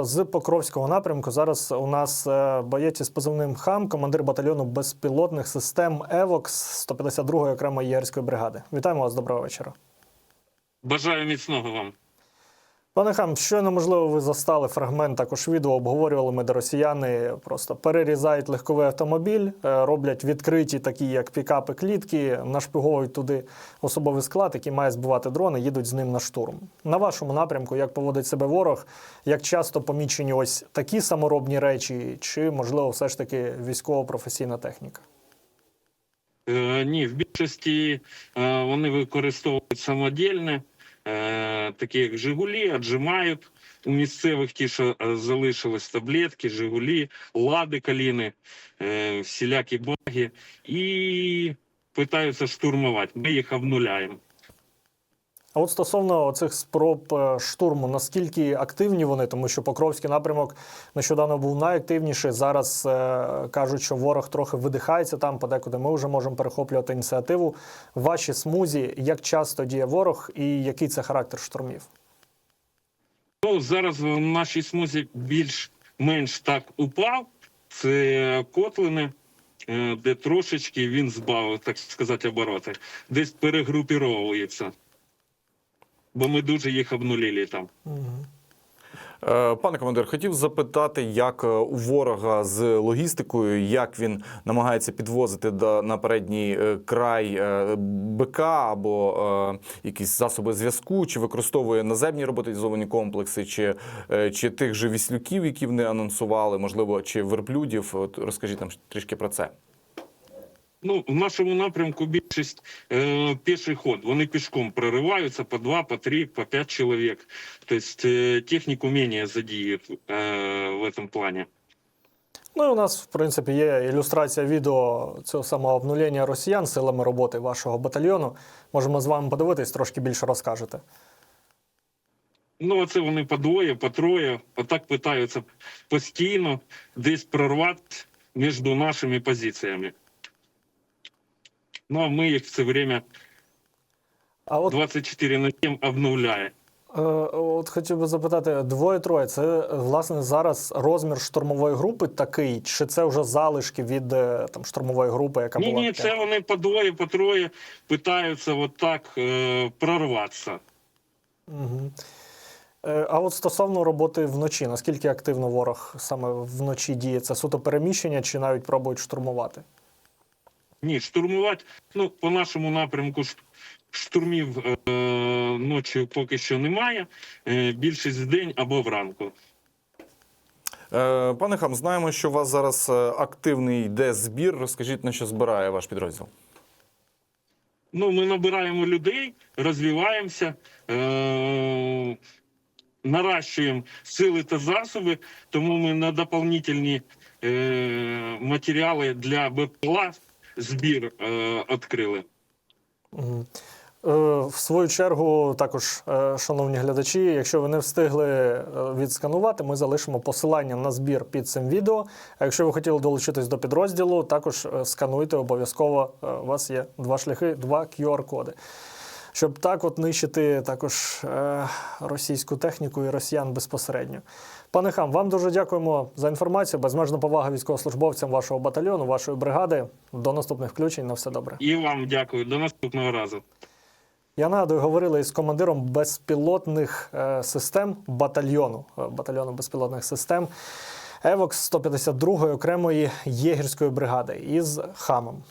З Покровського напрямку зараз у нас е, боєць із позивним ХАМ, командир батальйону безпілотних систем ЕВОКС 152-ї окремої єгерської бригади. Вітаємо вас, доброго вечора. Бажаю міцного вам. Пане Хам, щойно можливо ви застали фрагмент також відео. Обговорювали ми, де росіяни просто перерізають легковий автомобіль, е, роблять відкриті, такі як пікапи, клітки, нашпиговують туди особовий склад, який має збивати дрони, їдуть з ним на штурм. На вашому напрямку, як поводить себе ворог, як часто помічені ось такі саморобні речі, чи можливо все ж таки військово-професійна техніка? Е, ні, в більшості е, вони використовують самодільне, такі як Жигулі, аджимають у місцевих ті, що е, залишились таблетки, Жигулі, лади каліни, е, всілякі баги і питаються штурмувати. Ми їх обнуляємо. А от стосовно цих спроб е, штурму, наскільки активні вони, тому що Покровський напрямок нещодавно був найактивніший. Зараз е, кажуть, що ворог трохи видихається там, подекуди ми вже можемо перехоплювати ініціативу. В вашій смузі як часто діє ворог і який це характер штурмів? Ну, зараз в нашій смузі більш-менш так упав. Це котлини, е, де трошечки він збавив, так сказати, обороти. Десь перегрупіровується. Бо ми дуже їх обнулили там. Е, Пане командир, хотів запитати, як е, у ворога з логістикою, як він намагається підвозити на передній е, край БК або якісь засоби зв'язку, чи використовує наземні роботизовані комплекси, чи, чи тих же віслюків, які вони анонсували, можливо, чи верблюдів. От розкажіть нам трішки про це. Ну, в нашому напрямку більшість е, піший ход. Вони пішком прориваються по два, по три, по п'ять чоловік. Тобто е, техніку менее задіють е, в цьому плані. Ну і у нас, в принципі, є ілюстрація відео цього самого обнулення росіян силами роботи вашого батальйону. Можемо з вами подивитись, трошки більше розкажете. Ну, оце вони по двоє, по троє. Отак питаються постійно десь прорвати між нашими позиціями. Ну, а ми їх в время А от 24 на 7 обновляємо. Е, От хотів би запитати, двоє-троє. Це власне зараз розмір штурмової групи такий, чи це вже залишки від е, там штурмової групи, яка Ні, була? ні, це вони по двоє, по троє питаються отак е, прорватися. Угу. А от стосовно роботи вночі, наскільки активно ворог саме вночі діє? Це суто переміщення чи навіть пробують штурмувати? Ні, штурмувати. Ну, по нашому напрямку штурмів е, ночі поки що немає. Е, більшість в день або вранку. Е, Пане Хам, знаємо, що у вас зараз е, активний йде збір. Розкажіть, на що збирає ваш підрозділ. Ну, ми набираємо людей, розвиваємося, е, наращуємо сили та засоби, тому ми на доповнительні е, матеріали для БПЛА збір е, відкрили. Угу. В свою чергу, також, е, шановні глядачі, якщо ви не встигли е, відсканувати, ми залишимо посилання на збір під цим відео. А якщо ви хотіли долучитись до підрозділу, також е, скануйте обов'язково. Е, У вас є два шляхи, два QR-коди. Щоб так от нищити також е, російську техніку і росіян безпосередньо. Пане Хам, вам дуже дякуємо за інформацію. Безмежна повага військовослужбовцям вашого батальйону, вашої бригади. До наступних включень. На все добре. І вам дякую. До наступного разу. Я нагадую, говорили із командиром безпілотних е, систем батальйону е, батальйону безпілотних систем ЕВОКС 152-ї окремої єгерської бригади із хамом.